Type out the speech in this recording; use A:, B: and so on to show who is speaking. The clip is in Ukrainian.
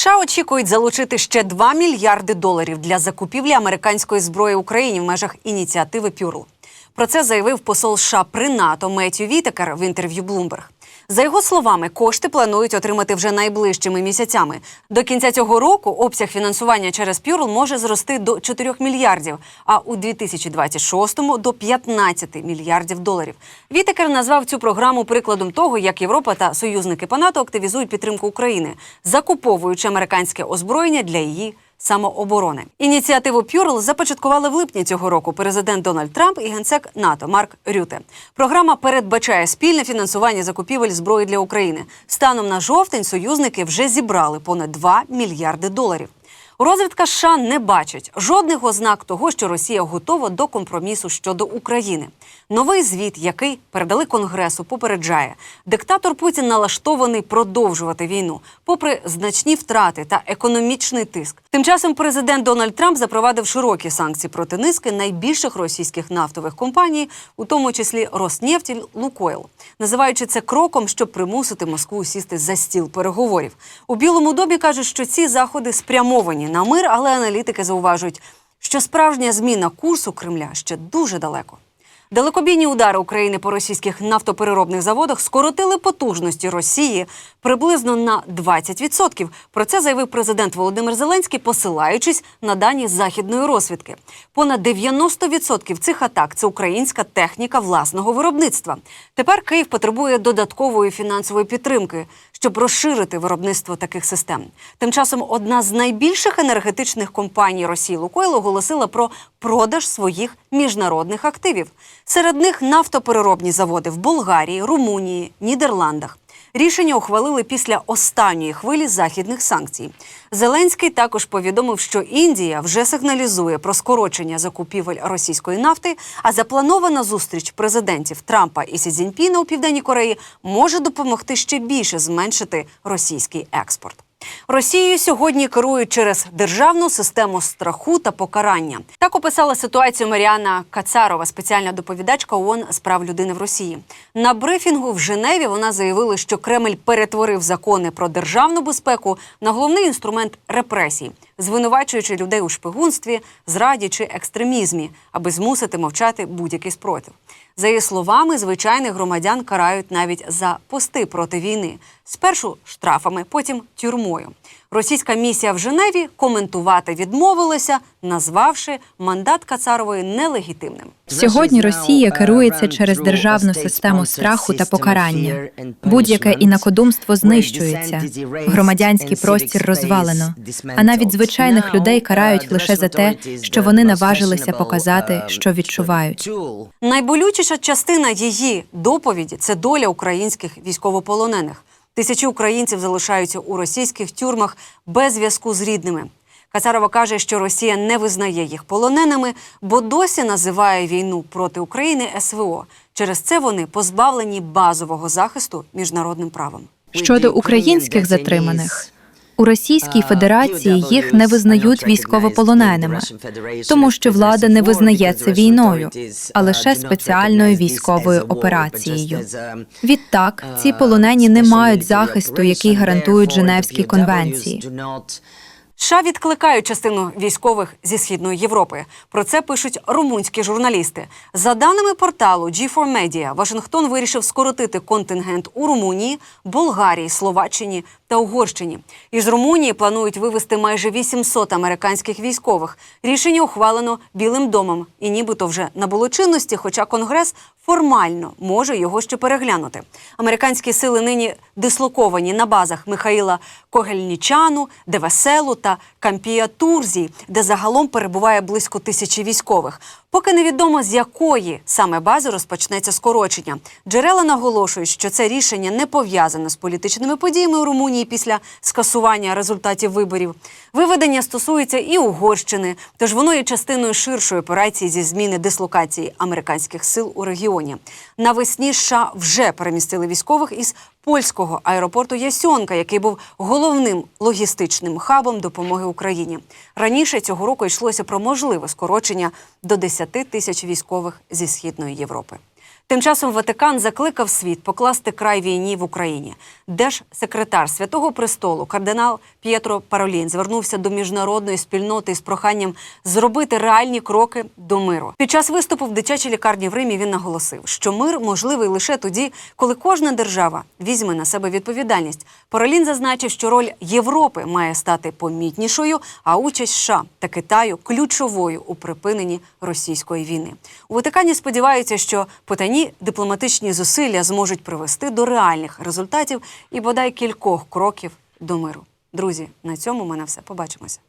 A: США очікують залучити ще 2 мільярди доларів для закупівлі американської зброї Україні в межах ініціативи Пюру. Про це заявив посол США при НАТО Меттю Вітекер в інтерв'ю Bloomberg. За його словами, кошти планують отримати вже найближчими місяцями. До кінця цього року обсяг фінансування через Пюрл може зрости до 4 мільярдів, а у 2026-му – до 15 мільярдів доларів. Вітекер назвав цю програму прикладом того, як Європа та союзники по НАТО активізують підтримку України, закуповуючи американське озброєння для її самооборони. Ініціативу Пюрл започаткували в липні цього року президент Дональд Трамп і генсек НАТО Марк Рюте. Програма передбачає спільне фінансування закупівель зброї для України. Станом на жовтень союзники вже зібрали понад 2 мільярди доларів. Розвідка США не бачить жодних ознак того, що Росія готова до компромісу щодо України. Новий звіт, який передали Конгресу, попереджає, диктатор Путін налаштований продовжувати війну, попри значні втрати та економічний тиск. Тим часом президент Дональд Трамп запровадив широкі санкції проти низки найбільших російських нафтових компаній, у тому числі Роснефть і Лукойл, називаючи це кроком, щоб примусити Москву сісти за стіл переговорів. У Білому домі кажуть, що ці заходи спрямовані на мир, але аналітики зауважують, що справжня зміна курсу Кремля ще дуже далеко. Далекобійні удари України по російських нафтопереробних заводах скоротили потужності Росії приблизно на 20%. Про це заявив президент Володимир Зеленський, посилаючись на дані західної розвідки. Понад 90% цих атак це українська техніка власного виробництва. Тепер Київ потребує додаткової фінансової підтримки, щоб розширити виробництво таких систем. Тим часом одна з найбільших енергетичних компаній Росії Лукойл оголосила про продаж своїх міжнародних активів. Серед них нафтопереробні заводи в Болгарії, Румунії, Нідерландах. Рішення ухвалили після останньої хвилі західних санкцій. Зеленський також повідомив, що Індія вже сигналізує про скорочення закупівель російської нафти. А запланована зустріч президентів Трампа і Сі Цзіньпіна у південній Кореї може допомогти ще більше зменшити російський експорт. Росією сьогодні керують через державну систему страху та покарання. Так описала ситуацію Маріана Кацарова, спеціальна доповідачка ООН з прав людини в Росії. На брифінгу в Женеві вона заявила, що Кремль перетворив закони про державну безпеку на головний інструмент репресій, звинувачуючи людей у шпигунстві, зраді чи екстремізмі, аби змусити мовчати будь-який спротив. За її словами, звичайних громадян карають навіть за пости проти війни. Спершу штрафами, потім тюрмою. Російська місія в Женеві коментувати відмовилася, назвавши мандат Кацарової нелегітимним.
B: Сьогодні Росія керується через державну систему страху та покарання. Будь-яке інакодумство знищується. Громадянський простір розвалено. А навіть звичайних людей карають лише за те, що вони наважилися показати, що відчувають.
A: Найболючіша частина її доповіді це доля українських військовополонених. Тисячі українців залишаються у російських тюрмах без зв'язку з рідними. Кацарова каже, що Росія не визнає їх полоненими, бо досі називає війну проти України СВО. Через це вони позбавлені базового захисту міжнародним правом.
B: Щодо українських затриманих. У Російській Федерації їх не визнають військовополоненими, тому що влада не визнає це війною, а лише спеціальною військовою операцією. Відтак, ці полонені не мають захисту, який гарантують Женевські конвенції.
A: США відкликають частину військових зі східної Європи. Про це пишуть румунські журналісти. За даними порталу G4 Media, Вашингтон вирішив скоротити контингент у Румунії, Болгарії, Словаччині та Угорщині. Із Румунії планують вивезти майже 800 американських військових. Рішення ухвалено Білим домом і нібито вже набуло чинності, хоча Конгрес формально може його ще переглянути. Американські сили нині дислоковані на базах Михаїла Когельнічану, Девеселу та Кампія Турзі, де загалом перебуває близько тисячі військових. Поки невідомо з якої саме бази розпочнеться скорочення. Джерела наголошують, що це рішення не пов'язане з політичними подіями у Румунії після скасування результатів виборів. Виведення стосується і Угорщини, тож воно є частиною ширшої операції зі зміни дислокації американських сил у регіоні. Навесні США вже перемістили військових із польського аеропорту Ясьонка, який був головним логістичним хабом допомоги Україні. Раніше цього року йшлося про можливе скорочення до 10 тисяч військових зі східної Європи. Тим часом Ватикан закликав світ покласти край війні в Україні. Держсекретар Святого Престолу кардинал П'єтро Паролін звернувся до міжнародної спільноти з проханням зробити реальні кроки до миру. Під час виступу в дитячій лікарні в Римі він наголосив, що мир можливий лише тоді, коли кожна держава візьме на себе відповідальність. Паролін зазначив, що роль Європи має стати помітнішою, а участь США та Китаю ключовою у припиненні російської війни. У Ватикані сподіваються, що потайні дипломатичні зусилля зможуть привести до реальних результатів і бодай кількох кроків до миру. Друзі, на цьому в мене все. Побачимося.